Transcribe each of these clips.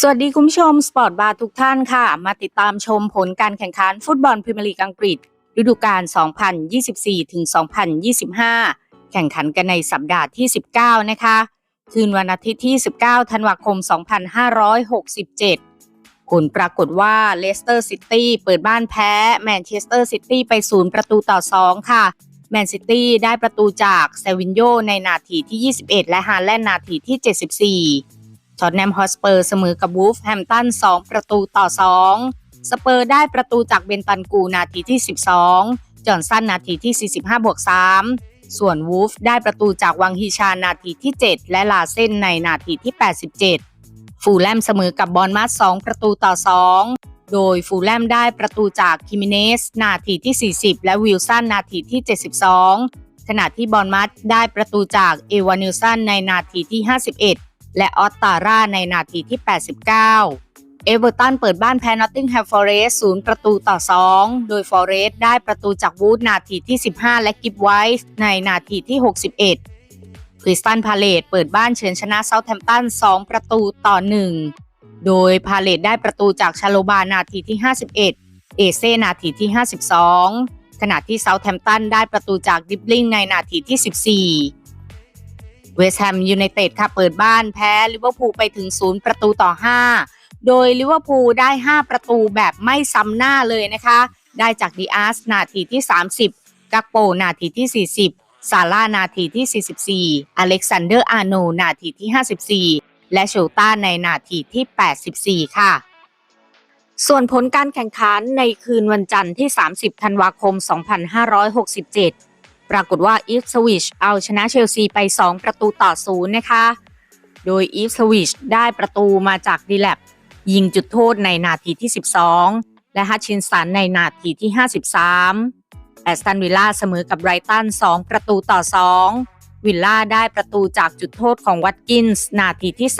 สวัสดีคุณผู้ชมสปอร์ตบาร์ทุกท่านค่ะ มาติดตามชมผลการแข่งขันฟุตบอลพรีเมียร์ลีกอังกฤษ ฤดูกาล 2024ถึง2025 แข่งขันกันในสัปดาห์ที่ 19 นะคะ คืนวันอาทิตย์ที่ 19 ธันวาคม 2567 ผลปรากฏว่าเลสเตอร์ซิตี้เปิดบ้านแพ้แมนเชสเตอร์ซิตี้ไป 0 ประตูต่อ 2 ค่ะ แมนซิตี้ได้ประตูจากเซวินโยในนาทีที่ 21 และฮาแลนด์นาทีที่ 74 ท็อตแนมฮอสเปอร์เสมอกับวูฟแฮมตัน 2 ประตูต่อ 2 สเปอร์ได้ประตูจากเบนตันกูนาทีที่ 12 จอห์นสันนาทีที่ 45บวก3ส่วนวูฟได้ประตูจากวังฮิชานาทีที่ 7 และลาเส้นในนาทีที่ 87 ฟูลแลมเสมอกับบอลมัส2ประตูต่อ 2 โดยฟูลแลมได้ประตูจากคิมิเนส นาทีที่ 40 และวิลสันนาทีที่ 72 ขณะที่บอลมัสได้ประตูจากเอวานิลสันในนาทีที่ 51 และออตตาร่าในนาทีที่ 89 เอเวอร์ตันเปิดบ้านแพ้นอตติงแฮมฟอเรสต์ประตูต่อ 2 โดยฟอเรสต์ได้ประตูจากวูดนาทีที่ 15 และกิฟไวส์ในนาทีที่ 61 คริสตันพาเลตเปิดบ้านเฉือนชนะเซาท์แฮมป์ตัน 2 ประตูต่อ 1 โดยพาเลตได้ประตูจากชาโลบานาทีที่ 51 เอเซนาทีที่ 52ขณะที่เซาท์แฮมป์ตันได้ประตูจากดิบลิงในนาทีที่ 14 เวสต์แฮมยูไนเต็ดค่ะเปิดบ้านแพ้ลิเวอร์พูลไปถึง 0 ประตูต่อ 5 โดยลิเวอร์พูลได้ 5 ประตูแบบไม่ซ้ำหน้าเลยนะคะ ได้จากดีอาร์สนาทีที่ 30 กักโปนาทีที่ 40 ซาร่านาทีที่ 44 อเล็กซานเดอร์อาโนนาทีที่ 54 และโชต้าในนาทีที่ 84 ค่ะส่วนผลการแข่งขันในคืนวันจันทร์ที่ 30 ธันวาคม 2567 ปรากฏว่าอีฟสวิชเอาชนะเชลซีไป 2 ประตูต่อศูนย์นะคะ โดยอีฟสวิชได้ประตูมาจากดีแลบยิงจุดโทษในนาทีที่ 12 และฮัชชินสันในนาทีที่ 53 แอสตันวิลล่าเสมอกับไรตัน 2 ประตูต่อ 2 วิลล่าได้ประตูจากจุดโทษของวัตกินส์นาทีที่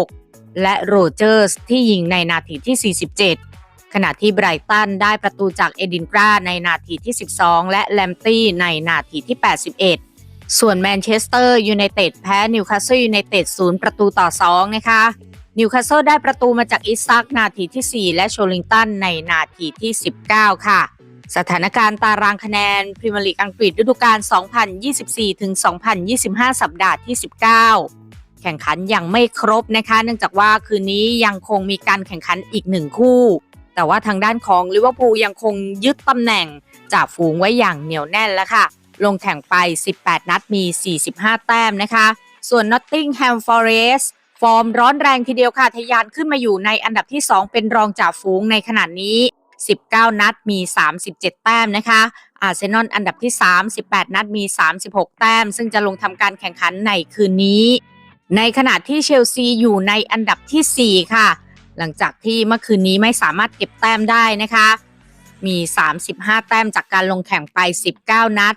36 และโรเจอร์สที่ยิงในนาทีที่ 47 ขณะที่ไบรตันได้ประตูจากเอดินกราในนาทีที่ 12 และแลมตี้ในนาทีที่ 81 ส่วนแมนเชสเตอร์ยูไนเต็ดแพ้นิวคาสเซิลยูไนเต็ด0ประตูต่อ 2 นะคะ นิวคาสเซิลได้ประตูมาจากอิซักนาทีที่ 4 และโชลิงตันในนาทีที่ 19 ค่ะ สถานการณ์ตารางคะแนนพรีเมียร์ลีกอังกฤษฤดูกาล 2024ถึง2025 สัปดาห์ที่ 19แข่งขันยังไม่ครบนะคะ เนื่องจากว่าคืนนี้ยังคงมีการแข่งขันอีกหนึ่งคู่ แต่ว่าทางด้านของลิเวอร์พูลยังคงยึดตำแหน่งจากฝูงไว้อย่างเหนียวแน่นแล้วค่ะ ลงแข่งไป 18 นัดมี 45 แต้มนะคะ ส่วน Nottingham Forest ฟอร์มร้อนแรงทีเดียวค่ะทะยานขึ้นมาอยู่ในอันดับที่ 2 เป็นรองจากฝูงในขณะนี้ 19 นัดมี 37 แต้มนะคะ อาร์เซนอลอันดับที่ 3 18 นัดมี 36 แต้ม ซึ่งจะลงทำการแข่งขันในคืนนี้ ในขณะที่เชลซีอยู่ในอันดับที่ 4 ค่ะ หลังจากที่เมื่อคืนนี้ไม่สามารถเก็บแต้มได้นะคะ มี 35 แต้มจากการลงแข่งไป 19 นัด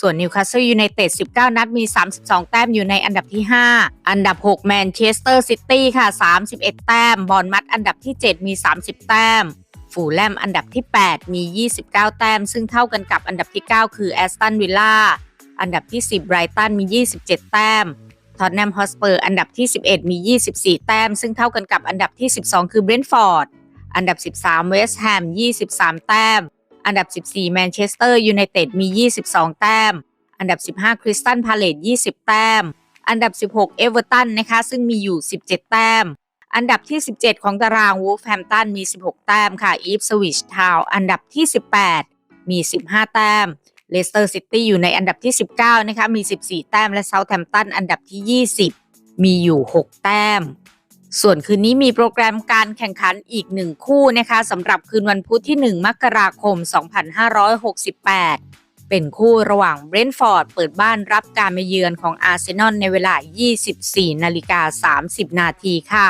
ส่วนนิวคาสเซิลยูไนเต็ด 19 นัดมี 32 แต้มอยู่ในอันดับที่ 5 อันดับ 6 แมนเชสเตอร์ซิตี้ค่ะ 31 แต้ม บอลมัดอันดับที่ 7 มี 30 แต้ม ฟูลแลมอันดับที่ 8 มี 29 แต้ม ซึ่งเท่ากันกับอันดับที่ 9 คือแอสตันวิลล่าอันดับที่ 10 ไบรตันมี 27 แต้ม ท็อตแนมฮอสเปอร์อันดับที่ 11 มี 24 แต้ม ซึ่งเท่ากันกับอันดับที่ 12 คือเบรนท์ฟอร์ด อันดับ 13 เวสต์แฮม 23 แต้ม อันดับ 14 แมนเชสเตอร์ยูไนเต็ดมี 22 แต้ม อันดับ 15 คริสตันพาเลต20 แต้ม อันดับ 16 เอเวอร์ตันนะคะ ซึ่งมีอยู่ 17 แต้ม อันดับที่ 17 ของตารางวูฟแฮมตันมี 16 แต้มค่ะ อีฟสวิชทาวอันดับที่ 18 มี 15 แต้ม เลสเตอร์ซิตี้อยู่ในอันดับที่ 19 นะคะ มี 14 แต้ม และเซาท์แฮมป์ตันอันดับที่ 20 มีอยู่ 6 แต้ม ส่วนคืนนี้มีโปรแกรมการแข่งขันอีกหนึ่งคู่นะคะสำหรับคืนวันพุธที่ 1 มกราคม 2568 เป็นคู่ระหว่างเบรนท์ฟอร์ดเปิดบ้านรับการมาเยือนของอาร์เซนอลในเวลา 24 นาฬิกา 30 นาทีค่ะ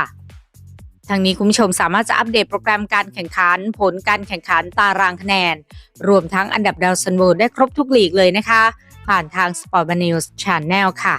ทางนี้คุณผู้ชมสามารถจะอัปเดตโปรแกรมการแข่งขัน ผลการแข่งขันตารางคะแนน รวมทั้งอันดับดาวซันโวได้ครบทุกลีกเลยนะคะ ผ่านทาง Sport News Channel ค่ะ